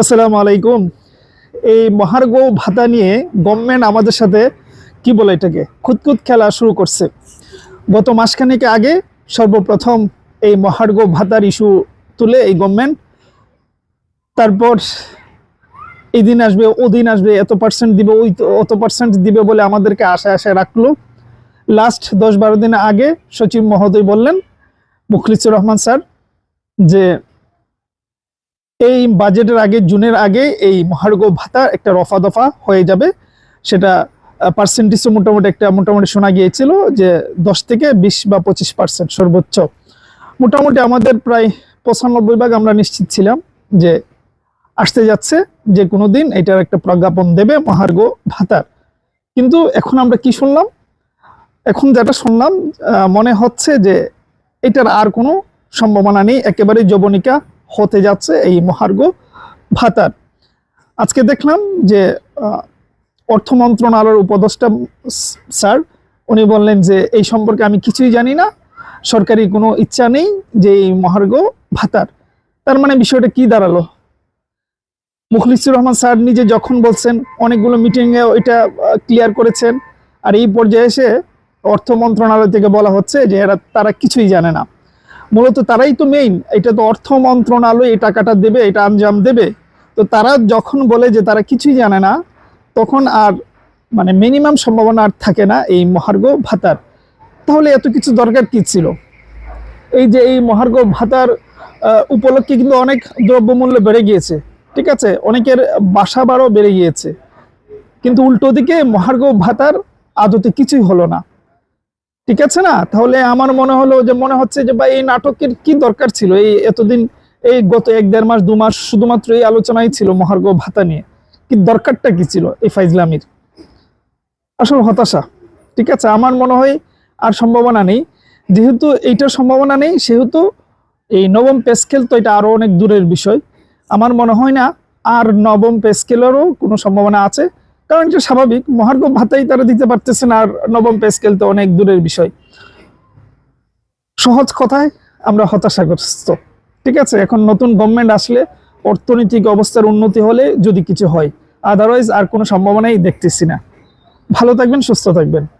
আসসালামু আলাইকুম। এই মহার্ঘ ভাতা নিয়ে গভর্নমেন্ট আমাদের সাথে কি বলে এটাকে? খুঁতখুত খেলা শুরু করছে। গত মাসখানেক আগে সর্বপ্রথম এই মহার্ঘ ভাতার ইস্যু তুলে এই গভর্নমেন্ট। তারপর এই দিন আসবে, ও দিন আসবে, এত পার্সেন্ট দিবে, ওই অত পার্সেন্ট দিবে বলে আমাদেরকে আশায় আশায় রাখল। লাস্ট দশ বারো দিন আগে সচিব মহোদয় বললেন, মুখলিসুর রহমান স্যার, যে এই বাজেটের আগে, জুনের আগে এই মহার্ঘ ভাতা একটা রফা দফা হয়ে যাবে। সেটা পার্সেন্টেজও মোটামুটি একটা, মোটামুটি শোনা গিয়েছিল যে দশ থেকে বিশ বা পঁচিশ পার্সেন্ট সর্বোচ্চ। মোটামুটি আমাদের প্রায় পঁচানব্বই ভাগ আমরা নিশ্চিত ছিলাম যে আসতে যাচ্ছে, যে কোনো দিন এটার একটা প্রজ্ঞাপন দেবে মহার্ঘ ভাতার। কিন্তু এখন আমরা কি শুনলাম? এখন যেটা শুনলাম মনে হচ্ছে যে এটার আর কোনো সম্ভাবনা নেই। একেবারে যবনিকা হতে যাচ্ছে এই মহার্ঘ ভাতার। আজকে দেখলাম যে অর্থ মন্ত্রণালয়ের উপদেষ্টা স্যার, উনি বললেন যে, এই সম্পর্কে আমি কিছুই জানি না, সরকারি কোনো ইচ্ছা নেই যে এই মহার্ঘ ভাতার। তার মানে বিষয়টা কি দাঁড়াল? মুখলিসুর রহমান স্যার নিজে যখন বলছেন, অনেকগুলো মিটিংয়ে এটা ক্লিয়ার করেছেন, আর এই পর্যায়ে এসে অর্থ মন্ত্রণালয় থেকে বলা হচ্ছে যে, এরা, তারা কিছুই জানে না। মূলত তারাই তো মেইন এটা তো অর্থ মন্ত্রণালয়, এই টাকাটা দেবে, এটা আঞ্জাম দেবে। তো তারা যখন বলে যে তারা কিছুই জানে না, তখন আর মানে মিনিমাম সম্ভাবনা আর থাকে না এই মহার্ঘ ভাতার। তাহলে এত কিছু দরকার কি ছিল? এই যে এই মহার্ঘ ভাতার উপলক্ষে কিন্তু অনেক দ্রব্যমূল্য বেড়ে গিয়েছে, ঠিক আছে? অনেকের বাসা বাড়ও বেড়ে গিয়েছে। কিন্তু উল্টো দিকে মহার্ঘ ভাতার আদতে কিছুই হলো না। ঠিক আছে না? তাহলে আমার মনে হলো যে, মনে হচ্ছে যে, ভাই, এই নাটকের কি দরকার ছিল? এই এতদিন, এই গত এক দেড় মাস, দু মাস শুধুমাত্র এই আলোচনাই ছিল মহার্ঘ ভাতা নিয়ে। কি দরকারটা কি ছিল এই ফাইজলামির? আসল হতাশা। ঠিক আছে, আমার মনে হয় আর সম্ভাবনা নেই। যেহেতু এইটার সম্ভাবনা নেই, সেহেতু এই নবম পেস্কেল তো এটা আরও অনেক দূরের বিষয়। আমার মনে হয় না, আর নবম পেস্কেলেরও কোনো সম্ভাবনা আছে। কারণ এটা স্বাভাবিক, মহার্ঘ ভাতাই তারা দিতে পারতেছেন আর নবম পে স্কেল তো অনেক দূরের বিষয়। সহজ কথায় আমরা হতাশাগ্রস্ত। ঠিক আছে, এখন নতুন গভর্নমেন্ট আসলে অর্থনৈতিক অবস্থার উন্নতি হলে যদি কিছু হয় আদারওয়াইজ আর কোনো সম্ভাবনাই দেখতেছি না। ভালো থাকবেন, সুস্থ থাকবেন।